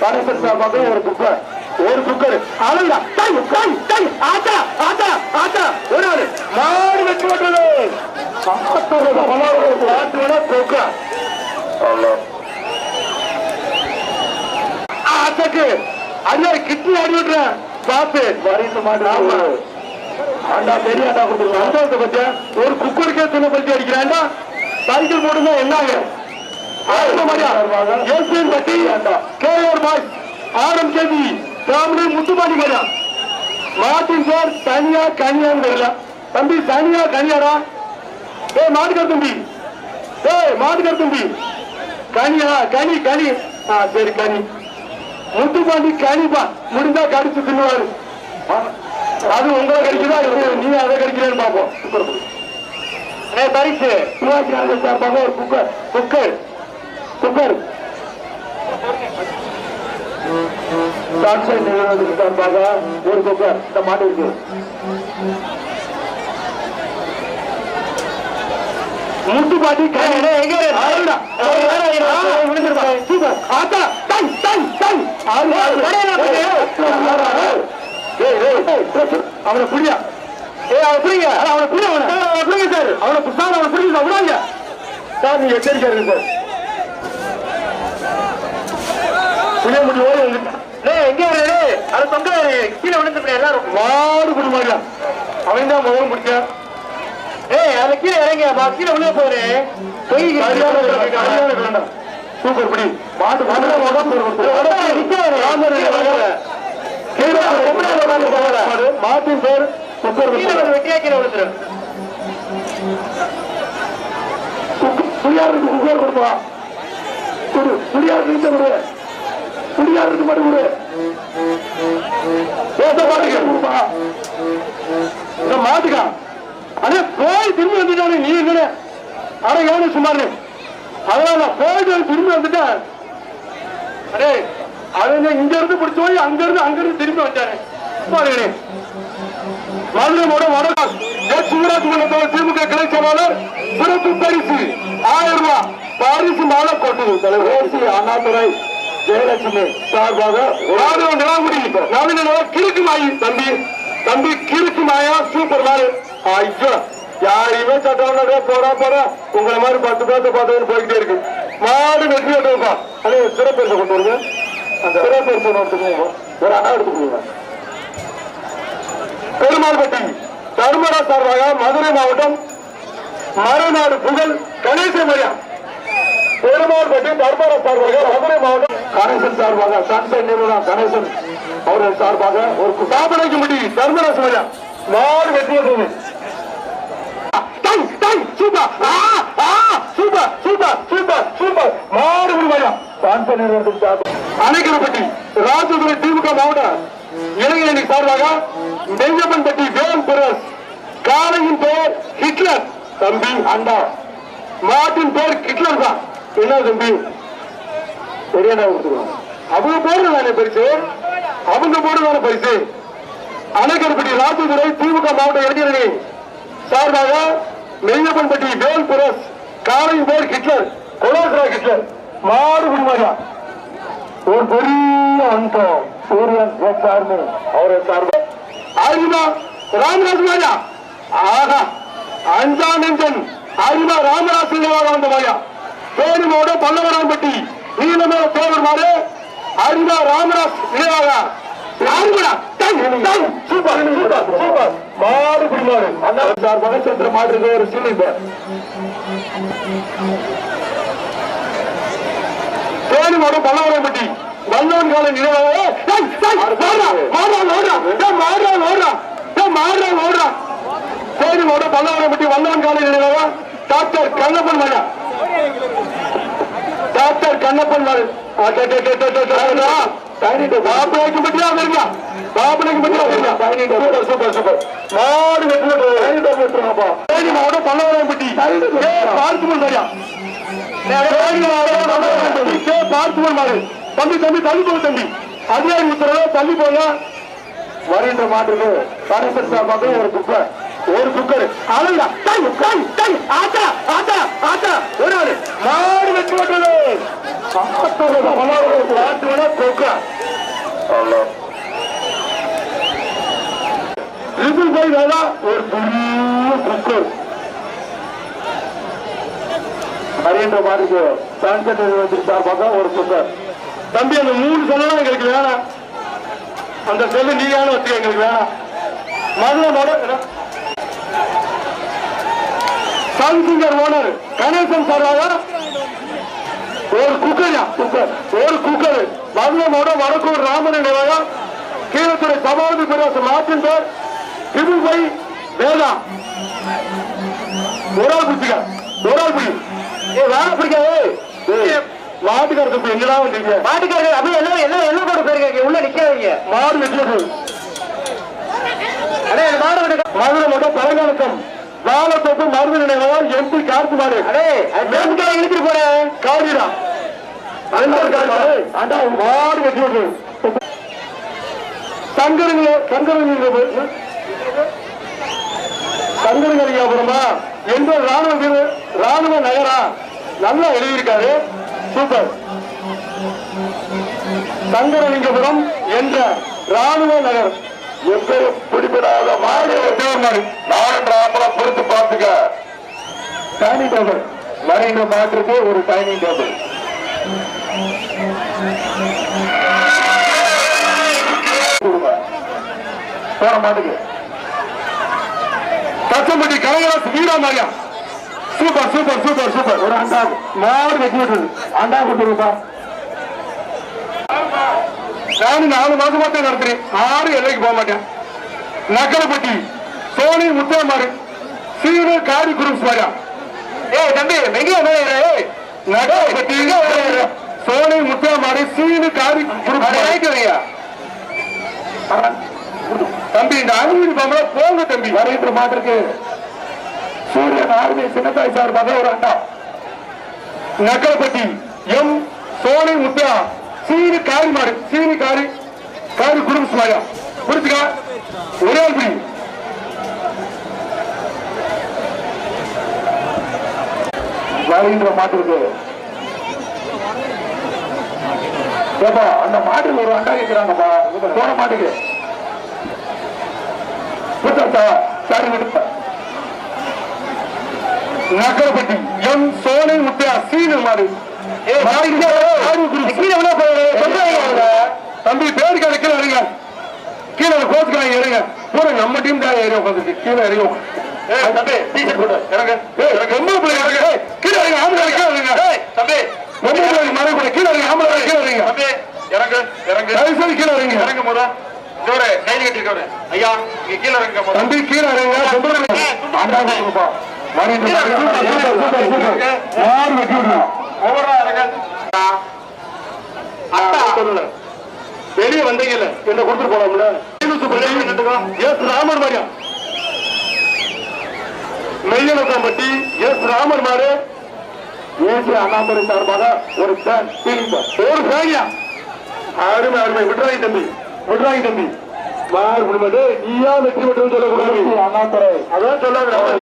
சார்பாக ஒரு குக்கர். ஒரு குக்கர். அழகா டை டை டை. ஆட்டா ஆட்டா ஆட்டா ஒரு ஆளு மாடு வெற்றி பெற்றது ஆட்டக்கு அடியா கிட்னி அடி விட்டுறேன் பாத்து வரைந்து மாடு. ஆமா. ஆண்டா பெரிய ஆண்டா கொடுத்துருவாங்க பத்தியா? ஒரு குக்கருக்கே துணை பத்தி அடிக்கிறாண்டா சைக்கிள் போடுங்க என்னாங்க ஏசியன் பட்டி. கேஆர் பாய்ஸ் ஆரம் கேவி ஃபேமிலி முத்துமாடி மரியா மாட்டின் சார் தனியா கனியான்னு தெரியல தம்பி தனியா கனியாடா. ஏய் மாட்டுக்கார் தம்பி. ஏய் மாட்டுக்கார் தம்பி. கனியா கனி கனி. ஆ சரி கனி. முத்துப்பாண்டி கனிப்பா. முடிந்தா கடிச்சு தின்னுவாரு. ஆ, அது உங்களை கடிக்குதா? நீ அதை கடிக்கிறேன்னு பார்ப்போம். ஏ பரிசு. சிவாஜி ராஜன் சார்பாக ஒரு குக்கர். குக்கர். குக்கர் சாட்சியம் நிறுவனத்துக்கு சார்பாக ஒரு குக்கர் இந்த மாட்டு இருக்கு. முட்டு பாட்டி அவனை புரியா ஏ அவனை புரியுங்க அவனை புரிய அவனை. புரியுங்க சார். அவனை சார் புரியுங்க விடாங்க சார். நீ எச்சரிக்கை இருங்க சார். புரிய முடியும் ஓடி எங்க வரே அது தொங்க கீழே விழுந்துட்டு எல்லாரும். மாடு குடும்பம் அவன் தான் ஏய் அது கீழே இறங்க பா கீழே விழுக போறே. போய் சூப்பர் படி. மாட்டு மாட்டு மாட்டின் பேர் சூப்பர் வெட்டியா கீழே விழுந்துரு. புளியாருக்கு குக்கர் கொடுப்பா. கொடு புளியாருக்கு இந்த குடியாருக்கு புளியாருக்கு மட்டும் இந்த மாட்டுக்கா. அடே போய் திரும்பி வந்துட்டானே நீ என்ன அட எவனு சுமாரு அதனால நான் போயிட்டு திரும்பி வந்துட்டேன். அடே அவன் இங்க இருந்து பிடிச்சு போய் அங்க இருந்து அங்க இருந்து திரும்பி வந்தானே பாருங்களே. மதுரையோட வடகா சிவராஜ் மன்னத்தோட திமுக கிளை செயலாளர் சிறப்பு பரிசு. ஆயிரம் ரூபாய். பரிசு மாலை கொட்டது. தலைவர் அண்ணாதுரை. ஜெயலட்சுமி சார்பாக ராணுவ நிலாமுடி நவீன கிறுக்கு மாயி. தம்பி தம்பி கிறுக்கு மாயா சூப்பர் மாறு ஐயோ யாரையுமே சட்டம்னா போறா போறா. உங்களை மாதிரி பத்து பேர்த்த பார்த்து போய்கிட்டே இருக்கு. மாடு வெற்றி எடுப்பா அதே சிறப்பரிசை கொண்டு வருங்க. அந்த சிறப்பரிசை எடுத்துக்கோங்க ஒரு அண்ணா எடுத்துக்கோங்க பெருமாள்பட்டி தர்மரா சார்பாக மதுரை மாவட்டம் மறுநாடு புகழ் கணேச மரியா பெருமாள்பட்டி தர்மரா சார்பாக கணேசன் சார்பாக சன்சைன் நிறுவனம் கணேசன் அவர்கள் சார்பாக ஒரு சாதனைக்கு முடி தர்மராஜ் மரியா மாடு வெற்றியை super. Super super super super. மாடு மரியா. சான்சன் நிறுவனத்தின் சார்பாக அணைக்கரப்பட்டி ராஜதுரை திமுக மாவட்டம் இளைஞரணி சார்பாக பெஞ்சப்பன்பட்டி வேலம் பெரஸ் காளையின் பெயர் ஹிட்லர். தம்பி அண்டா. மாட்டின் பேர் ஹிட்லர் தான். என்ன தம்பி? சரியான கொடுத்துருவோம் அவங்க போடுறதானே பரிசு அவங்க போடுறதான பரிசு அணைக்கரப்பட்டி ராஜதுரை திமுக மாவட்ட இளைஞரணி சார்பாக மெய்யப்பன்பட்டி வேல் புரஸ் காளையின் பெயர் ஹிட்லர் கொலோசரா ஹிட்லர் மாடு குடிமாரியா ஒரு பெரிய அந்தம் சூரியன் சார்பு. அவரை சார்பு. ஆயுதா ராமராஜ் மாயா. ஆகா அஞ்சா நெஞ்சன். ஆயுதா ராமராஜ் வந்த மாயா. பேருமோட பல்லவராம்பட்டி. நீலமே தேவர் மாறு ஆயுதா ராமராஜ் நினைவாக ஆயுதா சூப்பர் சூப்பர் சூப்பர். மாடு குடிமாடு. அந்த சார்பாக சென்ற மாடு ஒரு சிலிண்டர் தேனிமோட பல்லவரம்பட்டி. வல்லவன் கால நினைவாக தேனிமோட பல்லவரம்பட்டி வல்லவன் கால நினைவாக டாக்டர் கண்ணப்பன் மகா கண்ணப்பன் மகன் பாப்பனைக்கு பற்றியா வருங்க பற்றியா வருங்க சூப்பர் சூப்பர் மாடு வெற்றி தேனிமோட பல்லவரம்பட்டி. பார்த்து சரியா பார்த்துவன் மாடு தம்பி தம்பி தள்ளி போக தம்பி. அதிகாரி உத்தரவு தள்ளி போங்க. வருகின்ற மாட்டுக்கு கணேசன் சார்பாக ஒரு குக்கர் ஒரு குக்கர். அழகா ட்ரிபிள் ஒரு பெரிய குக்கு மாதிரி சான்சன் நிறுவனத்தின் ஒரு குக்கர் தம்பி அந்த மூணு செல்லாம் எங்களுக்கு அந்த செல்லு நீயான வச்சுக்க எங்களுக்கு வேணாம் மதுரை மதுரை சன்சிங்கர் ஓனர் கணேசன் சார்பாக ஒரு குக்கர் குக்கர் ஒரு குக்கர் மதுரமோட வடக்கூர் ராமன் நினைவாக கீழத்துறை சமாதி பிரதேச மாற்றின் பேர் திபுபை வேதா. ஒரு ஆள் பிடிச்சிக்க. ஒரு ஆள் பிடி. ஏ வேலை பிடிக்காது. மாட்டுக்கார தம்பி எங்கடா வந்தீங்க? மாட்டுக்காரங்க அப்படியே எல்லாம் எல்லாம் எல்லாம் போட்டு போயிருக்காங்க. உள்ள நிக்காதீங்க. மாடு வெட்டியது. அடே மாடு மதுரை மட்டும் பழங்காலக்கம். வாழத்தோப்பு மருந்து நினைவாக எம்பி கார்த்து மாடு அடே அது பேசுக்கார இழுத்துட்டு போறேன் அண்டா மாடு வெட்டி விட்டு சங்கரங்க சங்கரங்க சங்கரங்கலியாபுரமா எந்த ராணுவ வீரர் ராணுவ நகரா? நல்லா எழுதியிருக்காரு. சூப்பர். சங்கரலிங்கபுரம் என்ற ராணுவ நகர். எப்பயும் பிடிபடாத மாடு நாலு ராமலம் பொறுத்து பார்த்துக்க. டைனிங் டேபிள் வரைகின்ற மாட்டிற்கு ஒரு டைனிங் டேபிள் போன மாட்டுக்கு. தச்சம்பட்டி கலைஞராசு வீரா மாரியா. சூப்பர் சூப்பர் சூப்பர் சூப்பர் ஒரு அண்டா மாடு வெட்டி விட்டுருது. அண்டா கொடுத்துருப்பா நானும் நாலு மாசமா தான் நடத்துறேன். ஆறு எல்லைக்கு போக மாட்டேன். நக்கலப்பட்டி சோனி முத்தமாறு சீனு காரி குரூப்ஸ் மாரியா ஏய் தம்பி எங்க நக்கலப்பட்டி சோனி முத்தமாறு சீனு காரி குரூப்ஸ் தம்பி இந்த அனுமதி பாம்பள போங்க தம்பி. வருகின்ற மாட்டிற்கு சூரியன் ஆர்மி சின்னத்தாய் சார்பாக ஒரு அண்டா நக்கலப்பட்டி எம் சோனி முத்தியா? சீனி காரி மாடு சீனி காரி காரி குடும்ப மாயா. புரிச்சுக்கா ஒரே ஆள் பிடி. வருகின்ற மாட்டிற்கு ஏப்பா அந்த மாட்டுக்கு ஒரு அண்டா கேட்கிறாங்கப்பா போன மாட்டுக்கு. புத்தா சாரி விடுப்ப. நக்கரப்பட்டி எம் சோனை முத்தையா சீனு மாதிரி தம்பி பேர் கீழே கீழே இறங்க. கீழே கோச்சுக்கிறாங்க இறங்க. பூரா நம்ம டீம் தான் ஏறி உட்காந்துட்டு கீழே இறங்கும் தம்பி டீச்சர் போட்டு இறங்க. எனக்கு ரொம்ப பிள்ளை இறங்க. கீழே இறங்க. ஆம்பளை கீழே இறங்க. தம்பி. ரொம்ப பிள்ளை மறை கூட கீழே இறங்க. ஆம்பளை கீழே இறங்க. தம்பி இறங்கு இறங்கு. தயவு செய்து கீழே இறங்க. இறங்க முத. ஜோரே கை கட்டிருக்காரு ஐயா இங்க கீழே இறங்க தம்பி கீழே இறங்க. கொடுப்பா வெளியே வந்தீங்கல்ல என்ன கொடுத்துட்டு போலாம்ல? எஸ் ராமர் மாரியா? மெய்யனக்காம்பட்டி எஸ் ராமர் மாறு ஏசி அண்ணாமலை சார்பாக ஒரு ஒரு ஃபேனியா அருமை அருமை. விட்டுறாங்க தம்பி. விட்டுறாங்க தம்பி. மாறு நீயா வெற்றி பெற்று சொல்லக்கூடாது. அண்ணாத்துறை அதான் சொல்லாங்க